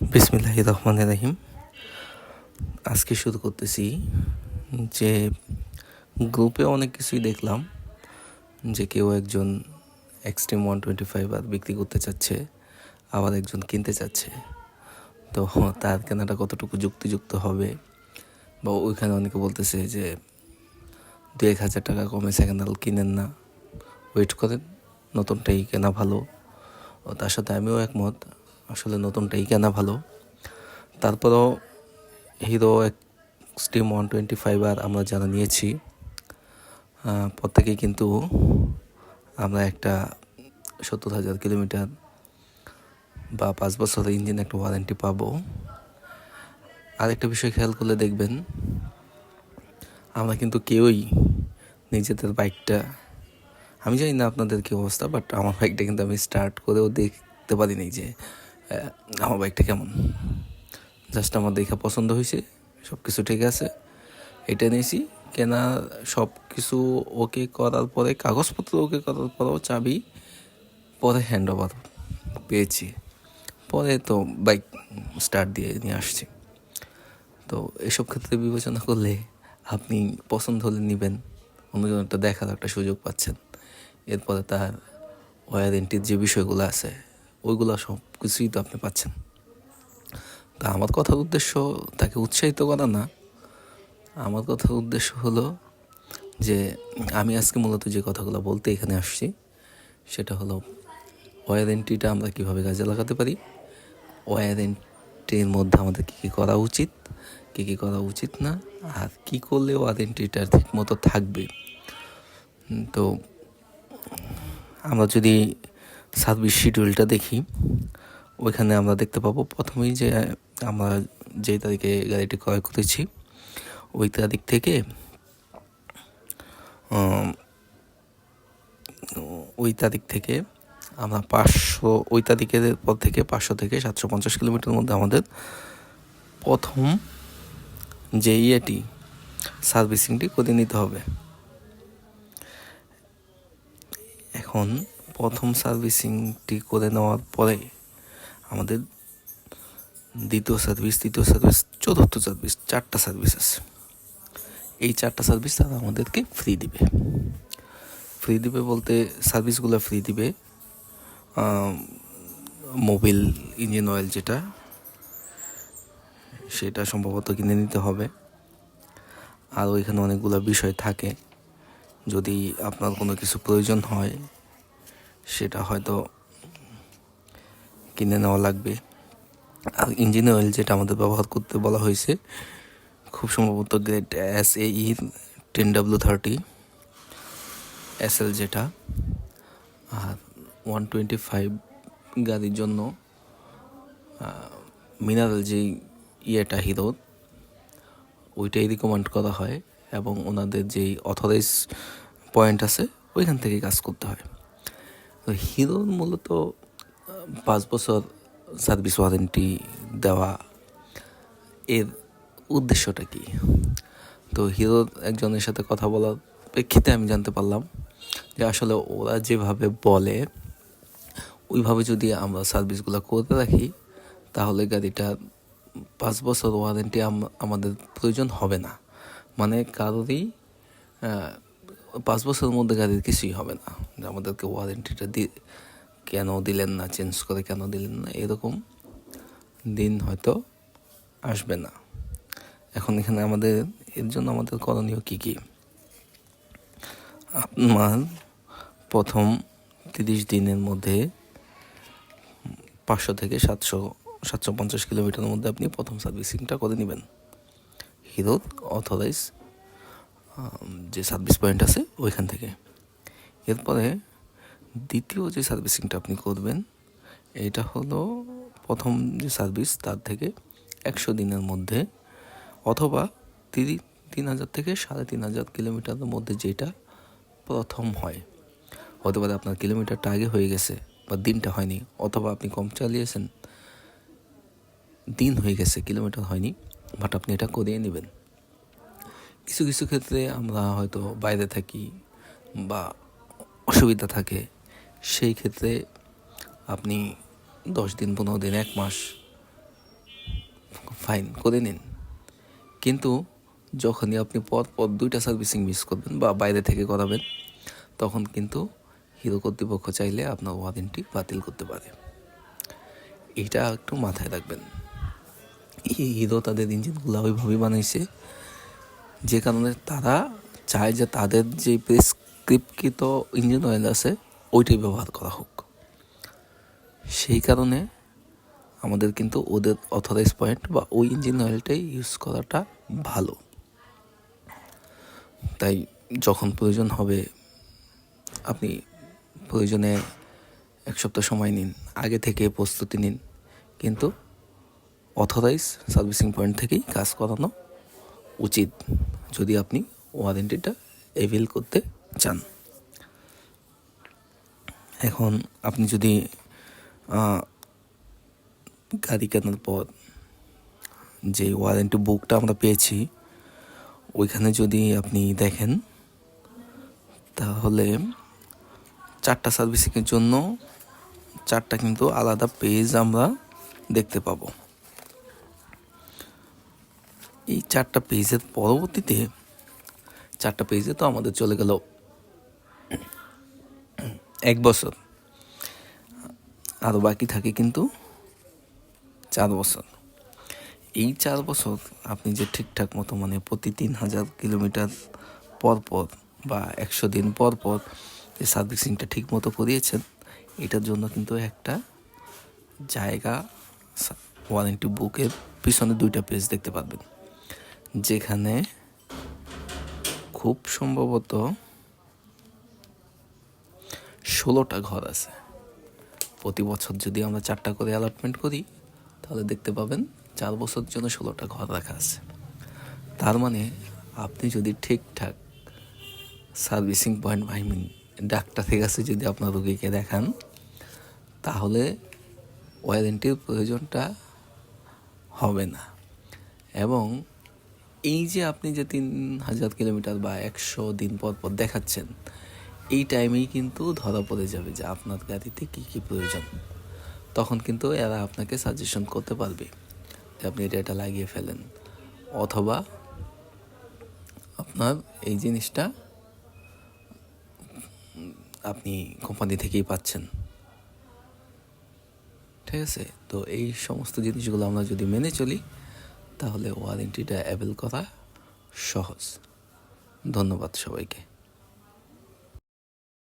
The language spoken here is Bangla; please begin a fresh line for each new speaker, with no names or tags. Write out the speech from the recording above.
বিসমিল্লাহ রহমান রাহিম। আজকে শুরু করতেছি যে গ্রুপে অনেক কিছুই দেখলাম যে কেউ একজন Xtreme one twenty five R বিক্রি করতে চাচ্ছে, আবার একজন কিনতে চাচ্ছে। তো তার কেনাটা কতটুকু যুক্তিযুক্ত হবে? বা ওইখানে অনেকে বলতেছে যে দু এক হাজার টাকা কমে সেকেন্ড হ্যান্ড কিনেন না। ওয়েট করেন, নতুনটাই কেনা ভালো। ও তার সাথে আমিও একমত। আসলে নতুনটাই কেনা ভালো। তারপরও Hero Xtreme one twenty five R আমরা যারা নিয়েছি প্রত্যেকেই কিন্তু আমরা একটা সত্তর হাজার কিলোমিটার বা পাঁচ বছরের ইঞ্জিন একটা ওয়ারেন্টি পাবো। আরেকটা বিষয় খেয়াল করলে দেখবেন, আমরা কিন্তু কেউই নিজেদের বাইকটা আমি জানি না আপনাদের কী অবস্থা বাট আমার বাইকটা কিন্তু আমি স্টার্ট করেও দেখতে পারিনি যে আমার বাইকটা কেমন? জাস্ট আমার দেখা পছন্দ হয়েছে সব কিছু ঠিক আছে। এটা নিয়েছি, কেনা সব কিছু ওকে করার পরে, কাগজপত্র ওকে করার পরেও চাবি, পরে হ্যান্ড ওভার পেয়েছি। পরে তো বাইক স্টার্ট দিয়ে নিয়ে আসছি। তো এসব ক্ষেত্রে বিবেচনা করলে আপনি পছন্দ হলে নেবেন, অন্যজনটা দেখার একটা সুযোগ পাচ্ছেন। এরপরে তার ওয়ারেন্টির যে বিষয়গুলো আছে ওইগুলো সব কিছুই তো আপনি পাচ্ছেন। তা আমার কথার উদ্দেশ্য তাকে উৎসাহিত করা না। আমার কথার উদ্দেশ্য হলো যে আমি আজকে মূলত যে কথাগুলো বলতে এখানে আসছি, সেটা হলো ওয়ারেন্টিটা আমরা কীভাবে কাজে লাগাতে পারি ওয়ারেন্টির মধ্যে আমাদের কী কী করা উচিত, কী কী করা উচিত না, আর কী করলে ওয়ারেন্টিটা ঠিক মতো থাকবে। তো আমরা যদি সার্ভিস শিডিউলটা দেখি, ওইখানে আমরা দেখতে পাবো প্রথমেই যে, আমরা যেই তারিখে গাড়িটি ক্রয় করেছি, ওই তারিখ থেকে ওই তারিখ থেকে আমরা পাঁচশো, ওই তারিখের পর থেকে পাঁচশো থেকে সাতশো পঞ্চাশ কিলোমিটার মধ্যে আমাদের প্রথম যে ইয়েটি সার্ভিসিংটি করে নিতে হবে। এখন প্রথম সার্ভিসিংটি করে নেওয়ার পরে আমাদের দ্বিতীয় সার্ভিস, তৃতীয় সার্ভিস, চতুর্থ সার্ভিস, চারটা সার্ভিস আছে। এই চারটা সার্ভিস তারা আমাদেরকে ফ্রি দিবে। ফ্রি দিবে বলতে সার্ভিসগুলো ফ্রি দিবে মোবিল ইঞ্জিন অয়েল যেটা, সেটা সম্ভবত কিনে নিতে হবে। আর ওইখানে অনেকগুলো বিষয় থাকে। যদি আপনার কোনো কিছু প্রয়োজন হয় সেটা হয়তো কিনে নেওয়া লাগবে। আর ইঞ্জিন অয়েল যেটা আমাদের ব্যবহার করতে বলা হয়েছে, খুব সম্ভবত grade S A E ten W thirty S L যেটা, আর ওয়ান টোয়েন্টি ফাইভ গাড়ির জন্য মিনারেল যেই ইয়েটা হিরো ওইটাই রিকমেন্ড করা হয় এবং ওনাদের যেই অথরাইজ পয়েন্ট আছে, ওইখান থেকে কাজ করতে হয়। তো হিরোর মূলত পাঁচ বছর সার্ভিস ওয়ারেন্টি দেওয়া এর উদ্দেশ্যটা কি? তো হিরোর একজনের সাথে কথা বলার প্রেক্ষিতে আমি জানতে পারলাম যে আসলে ওরা যেভাবে বলে, ওইভাবে যদি আমরা সার্ভিসগুলো করতে রাখি, তাহলে গাড়িটা পাঁচ বছর ওয়ারেন্টি আমাদের প্রয়োজন হবে না। মানে কারোরই পাঁচ বছরের মধ্যে গাড়ির কিছুই হবে না। যে আমাদেরকে ওয়ারেন্টিটা দি, কেন দিলেন না চেঞ্জ করে কেন দিলেন না, এরকম দিন হয়তো আসবে না। এখন এখানে আমাদের, এর জন্য আমাদের করণীয় কী কী? আপনার প্রথম তিরিশ দিনের মধ্যে পাঁচশো থেকে সাতশো সাতশো পঞ্চাশ কিলোমিটারের মধ্যে আপনি প্রথম সার্ভিসিংটা করে নেবেন। হিরোর অথরাইজ যে সার্ভিস পয়েন্ট আছে, ওইখান থেকে। এরপরে দ্বিতীয় যে সার্ভিসিংটা আপনি করবেন, এটা হলো প্রথম যে সার্ভিস তার থেকে একশো দিনের মধ্যে অথবা তিরি, তিন হাজার থেকে সাড়ে তিন হাজার কিলোমিটারের মধ্যে যেটা প্রথম হয়। হতে পারে আপনার কিলোমিটারটা আগে হয়ে গেছে বা দিনটা হয়নি, অথবা আপনি কম চালিয়েছেন, দিন হয়ে গেছে, কিলোমিটার হয়নি বাট আপনি এটা করিয়ে নেবেন। কিছু কিছু ক্ষেত্রে আমরা হয়তো বাইরে থাকি বা অসুবিধা থাকে, সেই ক্ষেত্রে আপনি দশ দিন, পনেরো দিন, এক মাস ফাইন করে নিন। কিন্তু যখনই আপনি পর পর দুইটা সার্ভিসিং মিস করবেন বা বাইরে থেকে করাবেন, তখন কিন্তু হিরো কর্তৃপক্ষ চাইলে আপনার ওয়ারেন্টি বাতিল করতে পারে। এটা একটু মাথায় রাখবেন। হিরো তাদের ইঞ্জিনগুলো ওইভাবেই বানাইছে যে কারণে তারা চায় যে তাদের যে প্রেসক্রিপকৃত ইঞ্জিন অয়েল আছে, ওইটাই ব্যবহার করা হোক। সেই কারণে আমাদের কিন্তু ওদের অথরাইজ পয়েন্ট বা ওই ইঞ্জিন অয়েলটাই ইউজ করাটা ভালো। তাই যখন প্রয়োজন হবে, আপনি প্রয়োজনে এক সপ্তাহ সময় নিন, আগে থেকে প্রস্তুতি নিন। কিন্তু অথরাইজ সার্ভিসিং পয়েন্ট থেকেই কাজ করানো উচিত যদি আপনি ওয়ারেন্টিটা এভেল করতে চান। এখন আপনি যদি গাড়ি কেনার পর যে ওয়ারেন্টি বুকটা আমরা পেয়েছি, ওইখানে যদি আপনি দেখেন, তাহলে চারটা সার্ভিসিংয়ের জন্য চারটা কিন্তু আলাদা পেজ আমরা দেখতে পাবো। এই চারটা পেজের পরবর্তীতে, চারটা পেজে তো আমাদের চলে গেল এক বছর। আরও বাকি থাকে কিন্তু চার বছর। এই চার বছর আপনি যে ঠিকঠাক মতো মানে প্রতি তিন হাজার কিলোমিটার পর পর বা একশো দিন পর পর যে সার্ভিসিংটা ঠিক মতো করিয়েছেন, এটার জন্য কিন্তু একটা জায়গা ওয়ারেন্টি বুকের পিছনে দুইটা পেজ দেখতে পারবেন। যেখানে খুব সম্ভবত ষোলোটা ঘর আছে। প্রতি বছর যদি আমরা চারটা করে অ্যালটমেন্ট করি, তাহলে দেখতে পাবেন চার বছর জন্য ষোলোটা ঘর রাখা আছে। তার মানে আপনি যদি ঠিকঠাক সার্ভিসিং পয়েন্ট আই মিন ডাক্তারের কাছে যদি আপনার রোগীকে দেখান, তাহলে ওয়ারেন্টির প্রয়োজনটা হবে না। এবং এই যে আপনি যে তিন হাজার কিলোমিটার বা একশো দিন পর পর দেখাচ্ছেন, এই টাইমেই কিন্তু ধরা পড়ে যাবে যে আপনার গাড়িতে কী কী প্রয়োজন। তখন কিন্তু এরা আপনাকে সাজেশন করতে পারবে যে আপনি এটা এটা লাগিয়ে ফেলেন। অথবা আপনার এই জিনিসটা আপনি কোম্পানি থেকেই পাচ্ছেন। ঠিক আছে? তো এই সমস্ত জিনিসগুলো আমরা যদি মেনে চলি তাহলে ওয়ারেন্টিটা অ্যাভেল করা সহজ। ধন্যবাদ সবাইকে।